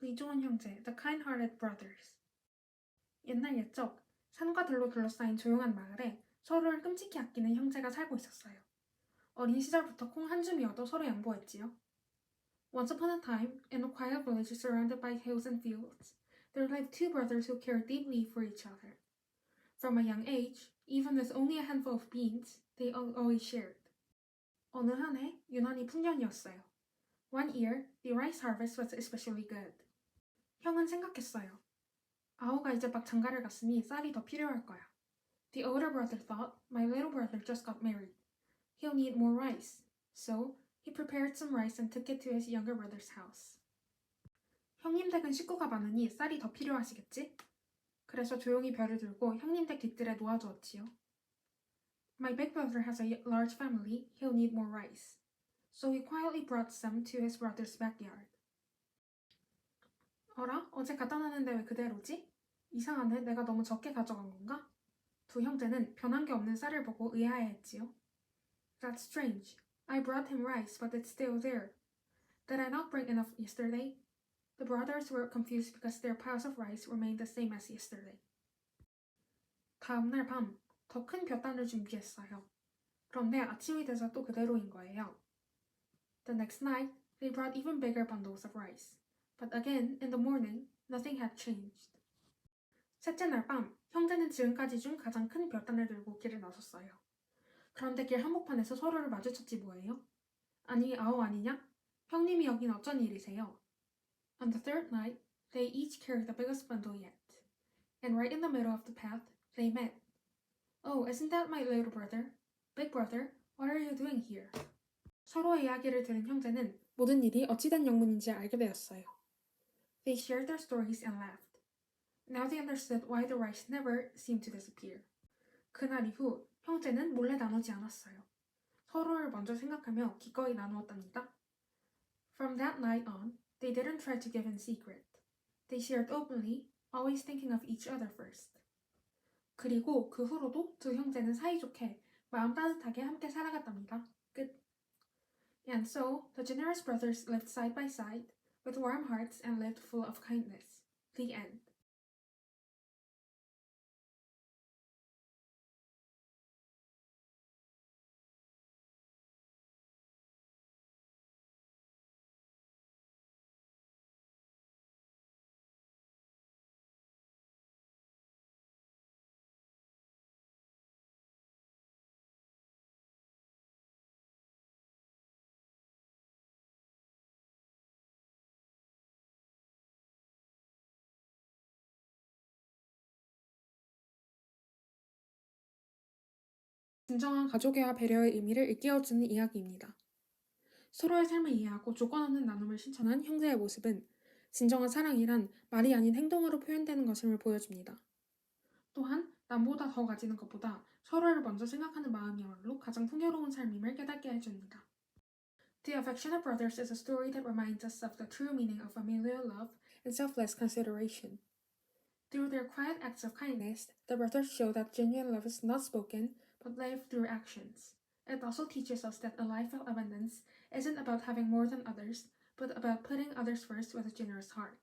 의 좋은 형제, the kind-hearted brothers. 옛날 옛적 산과 들로 둘러싸인 조용한 마을에 서로를 끔찍히 아끼는 형제가 살고 있었어요. 어린 시절부터 콩 한 줌이어도 서로 양보했지요. Once upon a time, in a quiet village surrounded by hills and fields, there lived two brothers who cared deeply for each other. From a young age, even with only a handful of beans, they al- always shared. 어느 한 해, 유난히 풍년이었어요. One year, the rice harvest was especially good. 형은 생각했어요. 아오가 이제 막 장가를 갔으니 쌀이 더 필요할 거야. The older brother thought, my little brother just got married. He'll need more rice. So, he prepared some rice and took it to his younger brother's house. 형님 댁은 식구가 많으니 쌀이 더 필요하시겠지? 그래서 조용히 별을 들고 형님 댁 뒷뜰에 놓아두었지요. My big brother has a large family. He'll need more rice. So he quietly brought some to his brother's backyard. 어라? 어제 갖다 놨는데 왜 그대로지? 이상하네. 내가 너무 적게 가져간 건가? 두 형제는 변한 게 없는 쌀을 보고 의아해했지요. That's strange. I brought him rice, but it's still there. Did I not bring enough yesterday? The brothers were confused because their piles of rice remained the same as yesterday. 다음 날 밤, 더큰 볕단을 준비했어요. 그런데 아침이 돼서 또 그대로인 거예요. The next night, they brought even bigger bundles of rice. But again, in the morning, nothing had changed. 셋째 날 밤, 형제는 지금까지 중 가장 큰 볕단을 들고 길을 나섰어요. 그런데 길 한복판에서 서로를 마주쳤지 뭐예요? 아니, 아오 아니냐? 형님이 여긴 어쩐 일이세요? On the third night, they each carried the biggest bundle yet. And right in the middle of the path, they met. Oh, isn't that my little brother? Big brother, what are you doing here? 서로의 이야기를 들은 형제는 모든 일이 어찌된 영문인지 알게 되었어요. They shared their stories and laughed. Now they understood why the rice never seemed to disappear. 그날 이후 형제는 몰래 나누지 않았어요. 서로를 먼저 생각하며 기꺼이 나누었답니다. From that night on, they didn't try to give in secret. They shared openly, always thinking of each other first. 그리고 그 후로도 두 형제는 사이좋게 마음 따뜻하게 함께 살아갔답니다. 끝. And so, the generous brothers lived side by side, with warm hearts and lived full of kindness. The end. 진정한 가족애와 배려의 의미를 일깨워주는 이야기입니다. 서로의 삶을 이해하고 조건 없는 나눔을 실천한 형제의 모습은 진정한 사랑이란 말이 아닌 행동으로 표현되는 것임을 보여줍니다. 또한 남보다 더 가지는 것보다 서로를 먼저 생각하는 마음이야말로 가장 풍요로운 삶임을 깨닫게 해줍니다. The Affectionate Brothers is a story that reminds us of the true meaning of familial love and selfless consideration. Through their quiet acts of kindness, the brothers show that genuine love is not spoken, but lived through actions. It also teaches us that a life of abundance isn't about having more than others, but about putting others first with a generous heart.